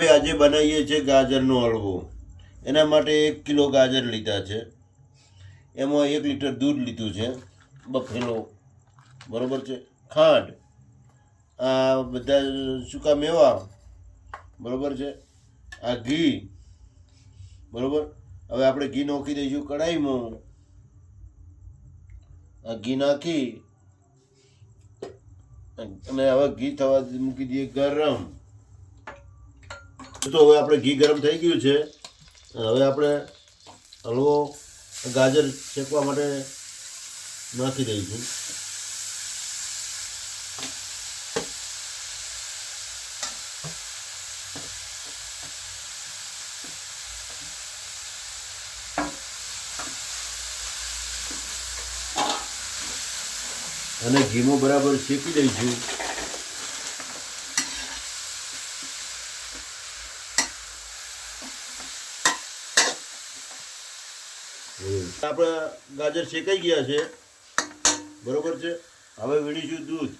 આજે બનાવીએ છીએ ગાજરનો હલવો. એના માટે એક કિલો ગાજર લીધા છે. એમાં એક લીટર દૂધ લીધું છે. બફેલો. બરોબર છે? ખાંડ. આ બધા સૂકા મેવા. બરોબર છે? આ ઘી. બરોબર? હવે આપણે ઘી નાખી દઈશું કઢાઈમાં. આ ઘી નાખી. અને હવે ઘી થવા મૂકી દઈએ ગરમ. તો હવે આપણે ઘી ગરમ થઈ ગયું છે. હવે આપણે હલવો, ગાજર શેકવા માટે નાખી દઈશું. અને ઘીમાં બરાબર શેકી દઈશું. આપણે ગાજર શેકાઈ ગયા છે. બરોબર છે? હવે વીણીશું દૂધ.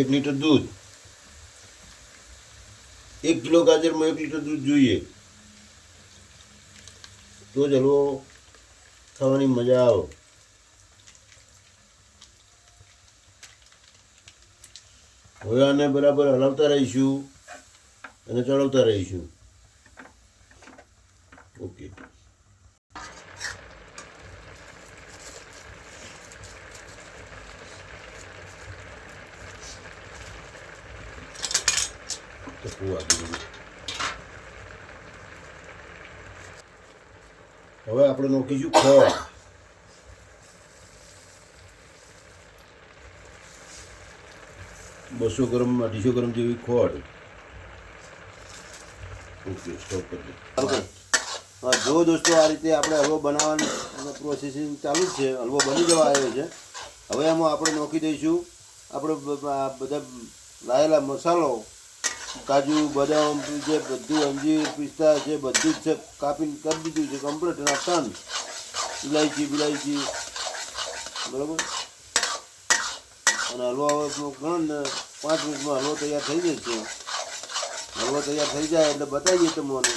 એક લીટર દૂધ. એક કિલો ગાજરમાં એક લીટર દૂધ જોઈએ. તો જ થવાની મજા આવે. હવે આને બરાબર હલાવતા રહીશું અને ચડાવતા રહીશું. ઓકે. ચપ્પુ આપી દીધું હવે આપણે નોખીશું ખોળ. બસો ગ્રામ અઢીસો ગ્રામ જેવી ખોળ. ઓકે સ્ટોપ કરી જો દોસ્તો, આ રીતે આપણે હલવો બનાવવાનો પ્રોસેસિંગ ચાલુ જ છે. હલવો બની જવા આવ્યો છે. હવે એમાં આપણે નોખી દઈશું. આપણે બધા લાયેલા મસાલો કાજુ બદામ, જે બધું અંજીર, પિસ્તા છે બધું જ છે, કાપીને કરી દીધું છે કમ્પ્લીટ એના ટન ઇલાયચી બિલાયચી, બરાબર? અને હલવો હવે ગણો ને પાંચ મિનિટમાં હલવો તૈયાર થઈ જશે હલવો તૈયાર થઈ જાય એટલે બતાવીએ તમને.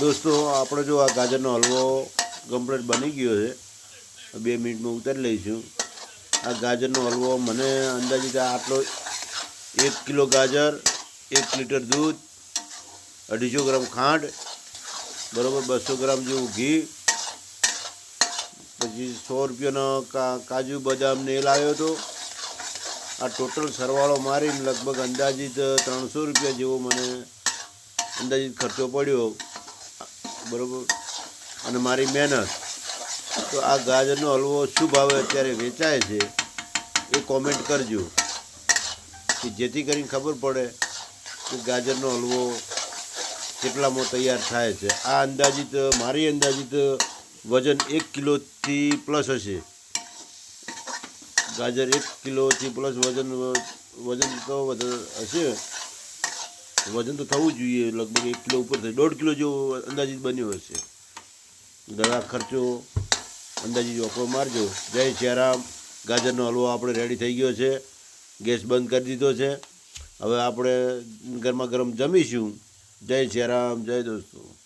દોસ્તો, આપણે જો આ ગાજરનો હલવો કમ્પ્લીટ બની ગયો છે. બે મિનિટમાં ઉતારી લઈશું. આ ગાજરનો હલવો. મને અંદાજિત આટલો એક કિલો ગાજર, એક લીટર દૂધ, અઢીસો ગ્રામ ખાંડ, બરાબર બસો ગ્રામ જેવું ઘી, પછી સો રૂપિયાનો કા, કાજુ બદામ ને એ લાવ્યો હતો. આ ટોટલ સરવાળો મારીને લગભગ અંદાજિત ત્રણસો રૂપિયા જેવો મને અંદાજિત ખર્ચો પડ્યો. બરાબર? અને મારી મહેનત તો આ ગાજરનો હલવો શું ભાવે અત્યારે વેચાય છે એ કોમેન્ટ કરજો. કે જેથી કરીને ખબર પડે કે ગાજરનો હલવો કેટલામાં તૈયાર થાય છે. આ અંદાજિત, મારી અંદાજિત વજન એક કિલોથી પ્લસ હશે. ગાજર એક કિલોથી પ્લસ વજન વજન તો હશે. વજન તો થવું જોઈએ, લગભગ એક કિલો ઉપર થાય દોઢ કિલો જેવો અંદાજિત બન્યો હશે. દવા ખર્ચો અંદાજિત ઓફરો મારજો. જય શ્યારામ ગાજરનો હલવો આપણે રેડી થઈ ગયો છે. ગેસ બંધ કરી દીધો છે. હવે આપણે ગરમા ગરમ જમીશું. જય શ્યારામ જય દોસ્તો.